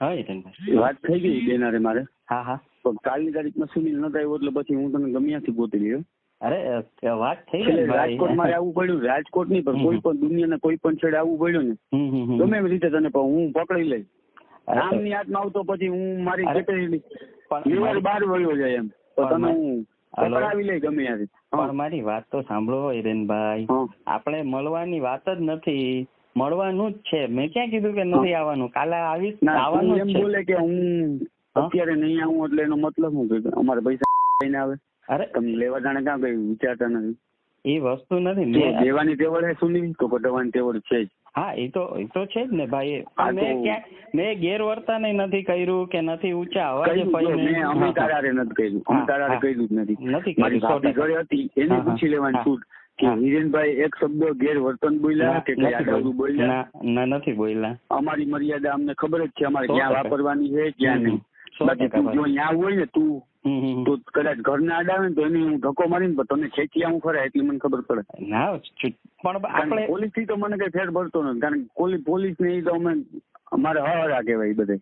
હા હિરેનભાઈ વાત થઈ ગઈ બેનારે મારે. હા હા. પણ કાલની તારીખમાં સુનિલ નતા આવ્યો એટલે પછી હું તને ગમે ત્યાંથી ગોતી લ્યો અરે વાત થઈ ગઈ રાજકોટ મારે આવવું પડ્યું રાજકોટ નહીં પણ કોઈ પણ દુનિયાના કોઈ પણ છેડે આવવું પડ્યું ને. ગમે એવી રીતે તને પણ હું પકડી લઈ રામની હાથમાં આવતો પછી હું મારી કેટેગરી પણ બહાર વળ્યો જાય એમ. તો તમે હું પણ મારી વાત તો સાંભળો હિરેનભાઈ. હા. આપણે મળવાની વાત જ નથી. મળવાનું જ છે. મેં ક્યાં કીધું કે નથી આવવાનું? કાલે આવીશ આવવાનું એમ બોલે કે હું અત્યારે નહીં આવું એટલે એનો મતલબ હું કે અમારે પૈસા લઈને આવે. અરે. તમને લેવા જાણે ક્યાં કઈ વિચારતા નથી. એ વસ્તુ નથી. દેવાની તેવડ હે સુની તો કઢાવવાની તેવડ છે જ. હા એ તો એ તો છે જ ને ભાઈ. મેં ક્યાં મેં ગેરવર્તન નથી કર્યું કે નથી ઊંચા અવાજે મેં અમે. તારારે નથી કર્યું. અમે તારારે કર્યું જ નથી. નથી મારી ઘરે હતી એને. પૂછી લેવાની. છૂટ. કે હિરેનભાઈ એક શબ્દ ગેરવર્તન બોલ્યા કે નથી બોલ્યા. બોલ્યા ના ના નથી બોલ્યા અમારી મર્યાદા અમને ખબર જ છે અમારે ક્યાં વાપરવાની છે ક્યાં નહીં બાકી તું જો. ત્યાં હોય ને તું. તો કદાચ ઘરના આડાવે ને તો એને હું ધક્કો મારીને પણ તને ખેંચી આવું ખરા એટલી મને ખબર પડે ના પણ આપણે પોલીસથી તો મને કઈ ફેર પડતો નથી કારણ કે પોલીસ ને એ તો અમે અમારે હરા કહેવાય બધે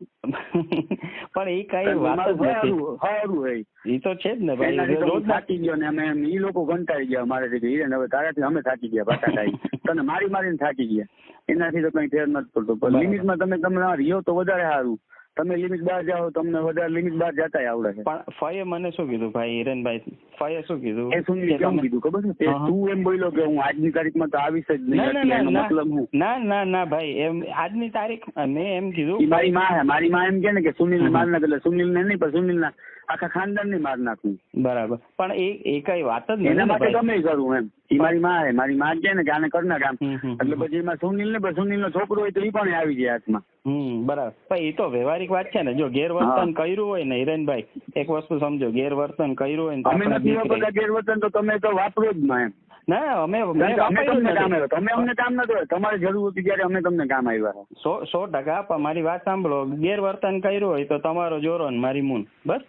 પણ એ કઈ વાત જ નથી. હારું હોય. એ તો છે જ ને ભાઈ રોજ થાકી ગયો ને અમે ઈ લોકો કંટાળી ગયા અમારે હિરેન હવે તારાથી અમે થાકી ગયા પાટા ખાઈ તને મારી મારીને થાકી ગયા. એનાથી તો કઈ ફેર નથી પડતો. પણ. લિમિટમાં તમે તમે રહ્યો તો વધારે સારું. તમે લિમિટ બહાર જાઓ તમને વધારે લિમિટ બહાર જતા આવડે છે. પણ ફઈએ મને શું કીધું ભાઈ હિરેનભાઈ? ફઈએ શું કીધું? એ શું કેમ કીધું ખબર છે? તે એમ બોલ્યો કે હું આજની તારીખમાં તો આવીશ જ નહીં મતલબ હું. ના ના ના ભાઈ એમ આજની તારીખ મેં એમ કીધું મારી માં મારી માં એમ કે ને કે સુનિલ. માર નાખ એટલે સુનિલ ને નહીં પણ સુનિલ ના આખા ખાનદાન ને માર નાખું. બરાબર. પણ એ એ કઈ વાત જ નહીં એના માટે તમે કરું એમ. ઈ મારી માં મારી માં છે ને જાને આને કર નાખ આમ. હમ, હમ, એટલે. પછી એમાં સુનિલ ને સુનિલ નો છોકરો હોય તો એ પણ આવી જાય હાથમાં. હમ બરાબર. એ તો વ્યવહારિક વાત છે ને. જો ગેરવર્તન કર્યું હોય ને હિરેનભાઈ એક વસ્તુ સમજો. ગેરવર્તન કર્યું હોય ને અમે નથી ગેરવર્તન તો તમે તો વાપરો જ માં એમ. ના અમે તમે અમને કામ નતો તમારે જરૂર હતી ત્યારે અમે તમને કામ આવ્યા. સો સો ટકા મારી વાત સાંભળો. ગેરવર્તન કર્યું હોય તો તમારો જોરો ને મારી મૂન. બસ.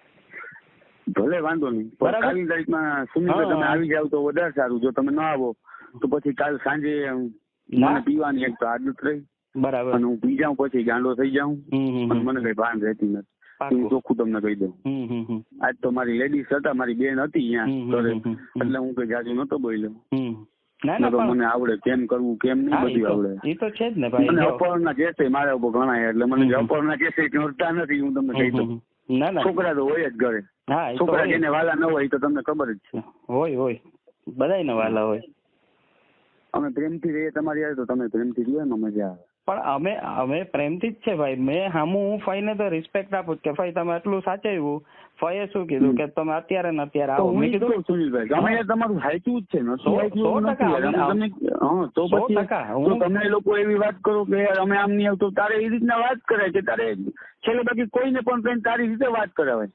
ભલે વાંધો નહીં. પણ કાલની તારીખમાં સુનિલ તમે આવી જાવ તો વધારે સારું. જો તમે ન આવો તો પછી કાલ સાંજે મને પીવાની એક તો આદત રહી. બરાબર. અને હું પી જાઉં પછી ગાંડો થઈ જાઉં. અને મને કઈ ભાન રહેતી નથી. હું ચોખ્ખું તમને કહી દઉં. આજ તો મારી લેડીઝ હતા મારી બેન હતી અહીંયા. એટલે હું કઈ જાજુ નતો બોલ્યો. ના ના પણ મને આવડે કેમ કરવું કેમ નહીં બધું આવડે. તો છે જ ને ભાઈ. મને જો. અપહરણના કેસે મારા ઉપર ઘણા એટલે મને હમ. અપહરણના કેસે નડતા નથી હું તમને કહી દઉં. ના ના. છોકરા તો હોય જ ઘરે. હા છોકરા જેને વાલા ન હોય તો તમને ખબર જ છે. હોય હોય. બધાય ને વાલા હોય. અમે પ્રેમથી રહીએ તમારી યાર તો તમે પ્રેમથી રહ્યો ને મજા આવે. પણ અમે અમે પ્રેમથી જ છે ભાઈ. મેં હામું હું ફઈને તો રિસ્પેક્ટ આપું કે ભાઈ તમે આટલું સાચવ્યું. ફઈએ શું કીધું કે તમે અત્યારે ને અત્યારે આવો. મેં કીધું સુનિલભાઈ. અમે તમારું હાચું જ છે ને સો- ટકા. તો પછી તમે લોકો એવી વાત કરો કે અમે આમ નહીં આવતો તારે એ રીતના વાત કરે કે તારે છેલ્લે બાકી કોઈને પણ કઈ તારી રીતે વાત કરાવે.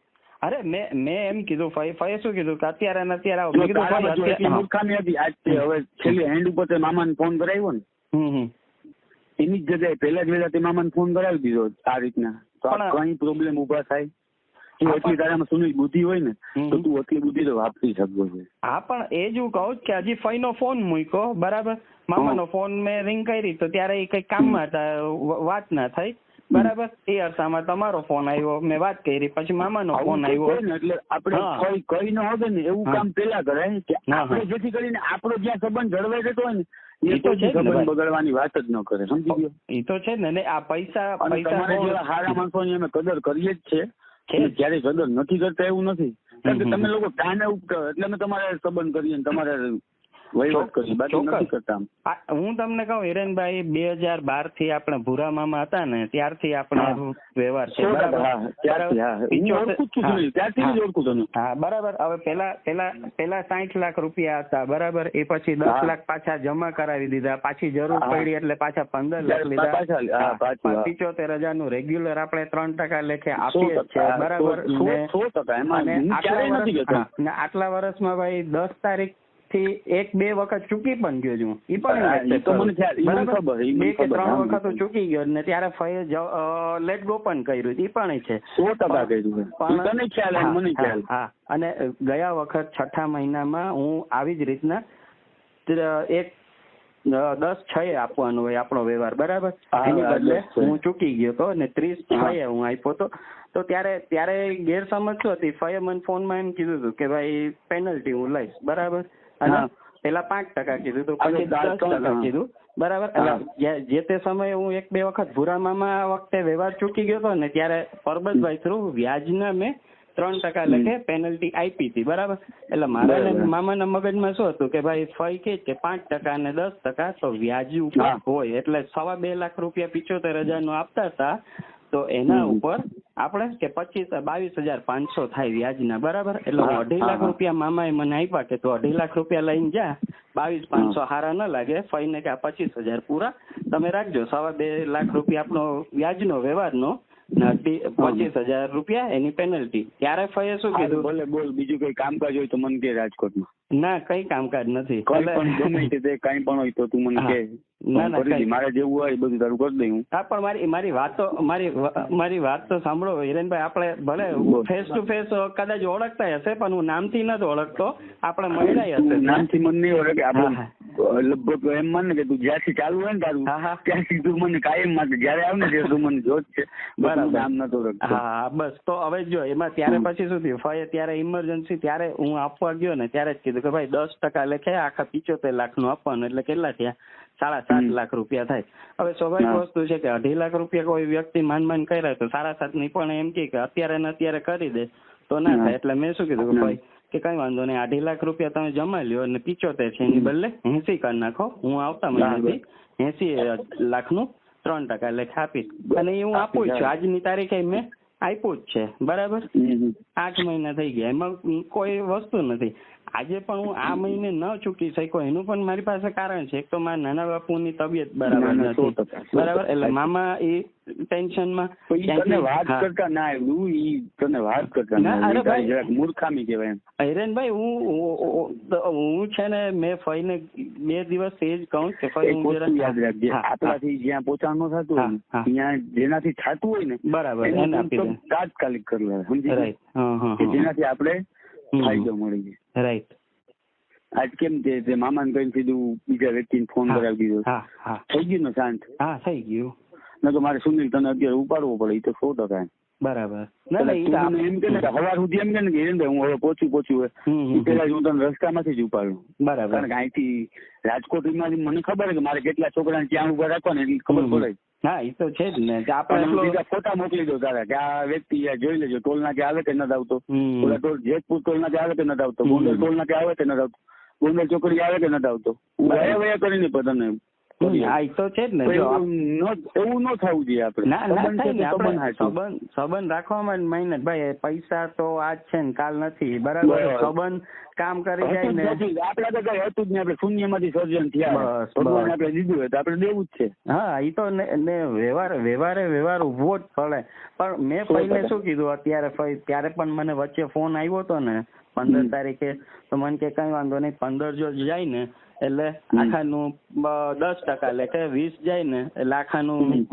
અરે મેં મેં એમ કીધું ફાઈ ફાઈ શું કીધું કે અત્યારે ને અત્યારે આવો. મેં કીધું મૂર્ખામી હતી. આજ હવે છેલ્લી હેન્ડ ઉપર મામાને ફોન કરાવ્યો ને. હમ હમ. એની જ જગ્યાએ પહેલા જ વેલા તે મામાને ફોન કરાવી દીધો આ રીતના. તો આ કઈ પ્રોબ્લેમ ઊભા થાય? તું એટલી તારામાં સુનિલ બુદ્ધિ હોય ને તો તું એટલી બુદ્ધિ તો વાપરી શકો છે. હા પણ એ જ હું કહું કે હજી ફઈનો ફોન મૂક્યો બરાબર? મામાનો ફોન મેં રિંગ કરી તો ત્યારે એ કઈ કામમાં હતા વાત ના થઈ. બરાબર? એ અરસામાં તમારો ફોન આવ્યો મેં વાત કરી પછી મામાનો ફોન આવું તો આવ્યો. ને એટલે આપણે હા. કોઈ કઈ ન હોય ને એવું કામ પેલા કરાય કે આપણે જેથી કરીને આપણો જ્યાં સંબંધ જળવાઈ જતો હોય ને એ તો છે. બગાડવાની વાત જ ન કરે સમજી ગયો એ તો છે ને ને આ પૈસા પૈસા સારા માણસો ની માણસોની અમે કદર કરીએ જ છે છે અને જ. ક્યારેય કદર નથી કરતા એવું નથી કારણ કે. તમે લોકો કાને એટલે અમે તમારે સંબંધ કરીએ ને તમારે હું તમને કહું હિરેનભાઈ બે હજાર બારથી આપણે ભૂરા મામા હતા ને ત્યારથી આપણે વ્યવહાર છે. હા, બરાબર? હવે પેલા પેલા પેલા સાઠ લાખ રૂપિયા હતા બરાબર? એ પછી દસ લાખ પાછા જમા કરાવી દીધા. પાછી જરૂર પડી એટલે પાછા પંદર લાખ લીધા. પિચોતેર હજારનું રેગ્યુલર આપણે ત્રણ ટકા લેખે આપીએ છીએ બરાબર? આટલા વર્ષમાં ભાઈ દસ તારીખ થી એક બે વખત ચૂકી પણ ગયો છું. એ પણ તો મને? ખબર, બે કે ત્રણ વખત તો ચૂકી ગયો ને ત્યારે ફરી લેટ ગો પણ કર્યું એ પણ છે. સો ટકા કર્યું પણ- ખ્યાલ અને મને ખ્યાલ. હા. અને ગયા વખત છઠ્ઠા મહિનામાં હું આવી જ રીતના એક દસ છ એ આપવાનું હોય આપણો વ્યવહાર બરાબર? એની બદલે. હું ચૂકી ગયો તો ને ત્રીસ છ એ હું. આપ્યો તો તો ત્યારે ત્યારે ગેરસમજ શું હતી? ફયે મને ફોનમાં એમ કીધું હતું કે ભાઈ પેનલ્ટી હું લઈશ બરાબર? અને પેલા પાંચ ટકા કીધું તો પછી દસ ટકા. કીધું. બરાબર? જે- તે સમયે હું એક બે વખત ભૂરામામાં આ વખતે વ્યવહાર ચૂકી ગયો હતો ને ત્યારે પરબતભાઈ થ્રુ વ્યાજના મેં ત્રણ ટકા લેખે પેનલ્ટી આપી હતી. બરાબર? એટલે મારા. મામાના મગજમાં શું હતું કે ભાઈ ફઈ કે કે પાંચ ટકા અને દસ ટકા તો વ્યાજ ઉપર હોય. એટલે સવા બે લાખ રૂપિયા પિચોતેર હજારનું આપતા હતા. તો એના ઉપર આપણે કે પચીસ બાવીસ હજાર પાંચસો થાય વ્યાજના બરાબર? એટલે હું અઢી લાખ. રૂપિયા મામાએ મને આપ્યા કે તું અઢી લાખ રૂપિયા લઈને જા બાવીસ પાંચસો હારા ન લાગે ફઈને કે પચીસ હજાર પૂરા તમે રાખજો. સવા બે લાખ રૂપિયા આપણો વ્યાજનો વ્યવહારનો પચીસ હજાર રૂપિયા એની પેનલ્ટી ત્યારે ફઈએ શું કીધું? બોલે બોલ બીજું કઈ કામકાજ હોય તો મને કે રાજકોટમાં. ના કઈ કામકાજ નથી. કઈ પણ ગમે તે તે પણ હોય તો તું મને. કે. ના, મારે જેવું હોય એ બધું તારું કરી દઈ હું. હા પણ મારી મારી વાતો મારી મારી વાત તો સાંભળો હિરેનભાઈ આપણે ભલે ફેસ ટુ ફેસ કદાચ ઓળખતા હશે પણ હું નામથી નથી ઓળખતો આપણે મળ્યા હશે. નામથી મને નહીં ઓળખે આપણે લગભગ એમ માન કે તું જ્યાંથી ચાલુ હોય ને તારું. ત્યાંથી તું મને કાયમ માટે જયારે આવે ને ત્યારે તું મને જોત છે. બરાબર. નામ નતો હા બસ. તો હવે જો એમાં ત્યારે પછી શું થયું? ફાય ત્યારે ઇમરજન્સી ત્યારે હું આપવા ગયો ને ત્યારે જ કીધું કે ભાઈ દસ ટકા લેખે આખા પિચોતેર લાખનું આપવાનું એટલે કેટલા થયા? સાડા સાત લાખ રૂપિયા થાય. હવે સ્વાભાવિક વસ્તુ છે કે અઢી લાખ રૂપિયા કોઈ વ્યક્તિ માન માન કર્યા તો સાડા સાતની પણ એમ કે અત્યારે ને અત્યારે કરી દે. તો ના થાય. એટલે મેં શું કીધું કે ભાઈ કે કઈ વાંધો નહીં. અઢી લાખ રૂપિયા તમે જમા લ્યો અને પિચોતેર છે એની બદલે એસી કરી નાખો. હું આવતા મહિનાથી એસી લાખનું ત્રણ ટકા લેખ આપીશ. અને એ હું આપું જ છું. આજની તારીખે મેં આપ્યું જ છે. બરાબર? આઠ મહિના થઈ ગયા. એમાં કોઈ વસ્તુ નથી. આજે પણ હું આ મહિને ન ચૂકી શક્યો. એનું પણ મારી પાસે કારણ છે. એક તો મારા નાના બાપુની તબિયત બરાબર નથી. બરાબર? એટલે મામા એ ટેન્શનમાં તને વાત કરતા ના આવડ્યું ઈ તને વાત કરતા ના, અરે ભાઈ. મૂર્ખામી કહેવાય એમ. હિરેનભાઈ હું હું- છે ને મેં ફઈને બે દિવસ એ જ કહું કે ફઈ હું જરા- યાદ રાખજે. આપણાથી જ્યાં પહોંચાડવાનું થતું. ત્યાં જેનાથી થતું હોય ને બરાબર એનું આપી દે. તાત્કાલિક કરી લેવાય. સમજી રાઈટ. હા હા. જેનાથી આપણે. ફાયદો મળી જાય. રાઈટ આજ કેમ તે મામાને કઈ સીધું બીજા વ્યક્તિને ફોન કરાવી દીધો. થઈ ગયું ને શાંત? હા થઈ ગયું. ન તો મારે સુનિલ તને અત્યારે ઉપાડવો પડે એ તો સો ટકા. બરાબર. એમ કે ને સવાર સુધી એમ કે ને હિરેનભાઈ હું હવે પોચું પહોંચું હોય પેલા હું તને રસ્તામાંથી જ ઉપાડું. બરાબર. કારણ કે અહીંથી રાજકોટ મને ખબર છે કે મારે કેટલા છોકરાને ક્યાં ઊભા રાખવાને એટલી ખબર પડે હા એ તો છે જ ને. આપણે બીજા ફોટા મોકલી દો તારા કે આ વ્યક્તિ જોઈ લેજો ટોલ નાકે આવે કે નથી આવતો? ઓલા ટોલ જેતપુર ટોલ નાકે આવે કે નથી આવતો. ગોંડલ ટોલ નાકે આવે કે નથી આવતો? ગોંડલ ચોકડી આવે કે નથી આવતો. વયા વયા કરીને પણ હમ, હા એ તો છે જ ને એવું ન થવું જોઈએ આપણે. ના ના સંબંધ થાય ને આપણે સંબંધ સંબંધ રાખવામાં મહેનત ભાઈ પૈસા તો આજ છે ને કાલ નથી. બરાબર. સંબંધ કામ કરી જાય ને નથી. તો કઈ હતું જ નહીં આપણે શૂન્યમાંથી સર્જન થયા. આપડે ભગવાન આપણે દીધું હોય તો આપણે દેવું જ છે. હા એ તો ને વ્યવહાર વ્યવહારે વ્યવહાર ઊભો જ પડે. પણ મેં પહેલે શું કીધું અત્યારે ત્યારે પણ મને વચ્ચે ફોન આવ્યો હતો ને પંદર તારીખે તો મને કે કઈ વાંધો નહીં પંદર જો જાય ને એટલે. આખાનું દસ ટકા લેખે વીસ જાય ને એટલે આખાનું.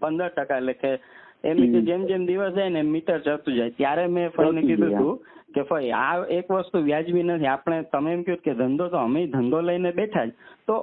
પંદર ટકા લેખે એમ કે જેમ જેમ દિવસ જાય ને મીટર ચડતું જાય. ત્યારે મેં ફઈને કીધું હતું કે ભાઈ આ એક વસ્તુ વ્યાજબી નથી. આપણે તમે એમ કહ્યું કે ધંધો તો અમે ધંધો લઈને બેઠા જ. તો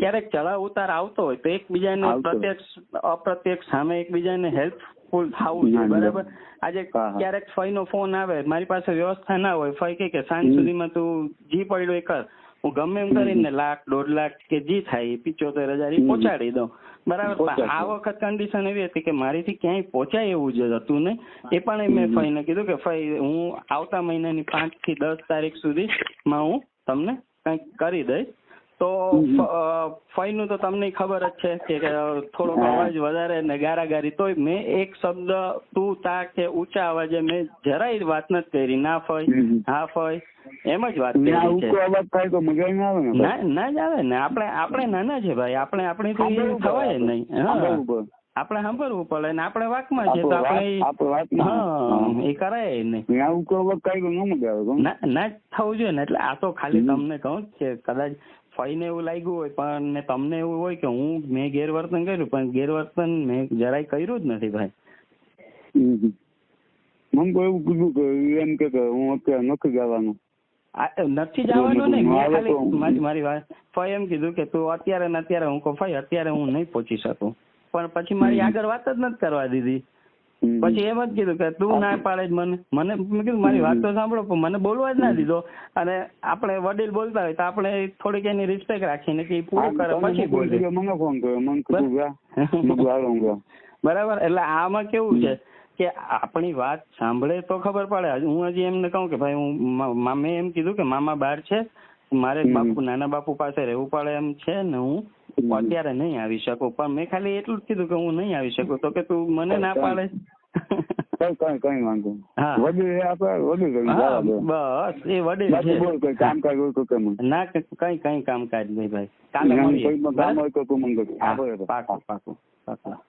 ક્યારેક ચડાવ ઉતાર આવતો હોય તો એકબીજાને. પ્રત્યક્ષ અપ્રત્યક્ષ સામે એકબીજાને હેલ્પફુલ થવું ના, જોઈએ. બરાબર? આજે ક્યારેક ફઈ ક્યારેક ફઈનો ફોન આવે મારી પાસે વ્યવસ્થા ના હોય. ફઈ કે સાંજ સુધીમાં તું જી પડ્યો એ કર હું ગમે એમ કરીને લાખ દોઢ લાખ કે જે થાય એ પિચોતેર હજાર એ. પહોંચાડી દઉં. બરાબર? આ વખત કન્ડિશન એવી હતી કે મારીથી ક્યાંય પહોંચાય એવું જ હતું ને. એ પણ મેં. ફઈને કીધું કે ફઈ હું આવતા મહિનાની પાંચથી દસ તારીખ સુધી માં હું તમને કંઈક કરી દઈશ. તો ફઈનું તો તમને ખબર જ છે કે કે થોડોક અવાજ વધારે ને ગારાગારી. તોય મેં એક શબ્દ તું તા કે ઊંચા અવાજે મેં જરાય વાત નથી કરી. ના ફઈ હા ફઈ એમ જ વાત ને કરી છે. અવાજ થાય તો મજા ના આવે ને. ના જ આવે ને. આપણે આપણે નાના છે ભાઈ. આપણે આપણે થવાય નહીં. આપણે સાંભળવું પડે ને આપણે વાકમાં છે તો આપણે હા. એ કરાય નહીં. ન મજા આવે ના ના જ થવું જોઈએ ને એટલે આ તો ખાલી તમને કહું છે કદાચ ફઈને એવું લાગ્યું હોય પણ ને તમને એવું હોય કે હું મેં ગેરવર્તન કર્યું પણ ગેરવર્તન મેં જરાય કર્યું જ નથી ભાઈ. મને એવું કીધું કે એમ કે હું અત્યારે નથી જવાનું. આ નથી જવાનું ને મેં ખાલી મારી વાત ફઈ એમ કીધું કે તું અત્યારે ને અત્યારે હું કહું ફઈ અત્યારે હું નહીં પહોંચી શકું. પણ પછી મારી આગળ વાત જ નથી કરવા દીધી. પછી એમ જ કીધું કે તું ના પાડે જ મને. મને મેં કીધું મારી વાત તો સાંભળો પણ મને બોલવા જ ના દીધો. અને આપણે વડીલ બોલતા હોય તો આપણે થોડીક એની રિસ્પેક્ટ રાખીને કે પૂરું કરે પછી બોલે બરાબર એટલે આમાં કેવું છે? કે આપણી વાત સાંભળે તો ખબર પડે. હું હજી એમને કહું કે ભાઈ હું મા- મા- એમ કીધું કે મામા બહાર છે. મારે બાપુ નાના બાપુ પાસે રહેવું પડે એમ છે ને હું અત્યારે નહીં આવી શકું. પણ મેં ખાલી એટલું જ કીધું કે હું નહીં આવી શકું. તો કે તું મને ના પાડે. કઈ કઈ કઈ વાંધો. વડીલ આપણે? કરી. બસ એ વડીલ બોલ કઈ કામ કાજ હોય તો કે ના કઈ કઈ કામકાજ નહીં ભાઈ. કાલે મળીએ. કામ હોય તો બરાબર. પાકું પાકું પાકું.